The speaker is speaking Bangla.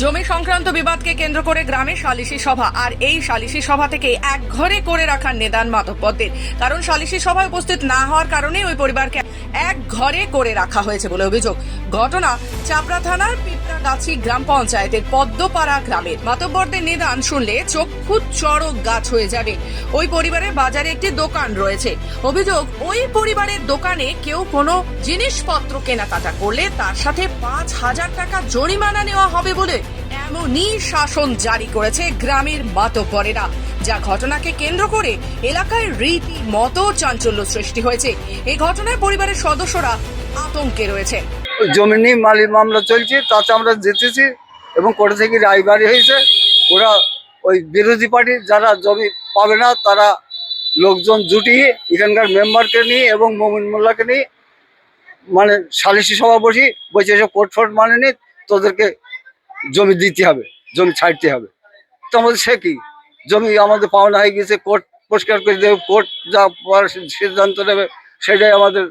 জমি সংক্রান্ত বিবাদকে কেন্দ্র করে গ্রামে সালিশি সভা, আর এই সালিশি সভা থেকে এক ঘরে করে রাখার নিদান মাধবপদ্মের কারণ সালিশি সভায় উপস্থিত না হওয়ার কারণে ওই পরিবারকে এক ঘরে করে রাখা হয়েছে বলে অভিযোগ। ঘটনা চাপড়া থানার পিঁপড়াগাছি গ্রাম পঞ্চায়েতের পদ্মপাড়া গ্রামের মাতব্বরদের নিদান শুনলে চক্ষু চড়ক গাছ হয়ে যাবে। ওই পরিবারের বাজারে একটি দোকান রয়েছে। অভিযোগ, ওই পরিবারের দোকানে কেউ কোনো জিনিসপত্র কেনাকাটা করলে তার সাথে পাঁচ হাজার টাকা জরিমানা নেওয়া হবে বলে এমনই শাসন জারি করেছে গ্রামের মাতব্বরেরা, যা ঘটনাকে কেন্দ্র করে এলাকায় রীতি, মতো চাঞ্চল্য সৃষ্টি হয়েছে। এই ঘটনায় পরিবারের সদস্যরা আতঙ্কে রয়েছে। জমি নিয়ে মালি মামলা চলছে, তাতে আমরা জিতেছি এবং কোর্ট থেকে রায় বাড়ি হয়েছে। ওরা ওই বিরোধী পার্টির যারা জমি পাবে না, তারা লোকজন জুটিয়ে, এখানকার মেম্বারকে নিয়ে এবং মমিন মোল্লাকে নিয়ে মানে সালিশি সভা বসি বলছে এসব কোর্ট ফোর্ট মানে নি তোদেরকে জমি দিতে হবে, জমি ছাড়তে হবে। তো আমাদের সে কি? জমি আমাদের পাওনা হয়ে গেছে, কোর্ট পরিষ্কার করে দেবে, কোর্ট যা সিদ্ধান্ত নেবে, সেটাই আমাদের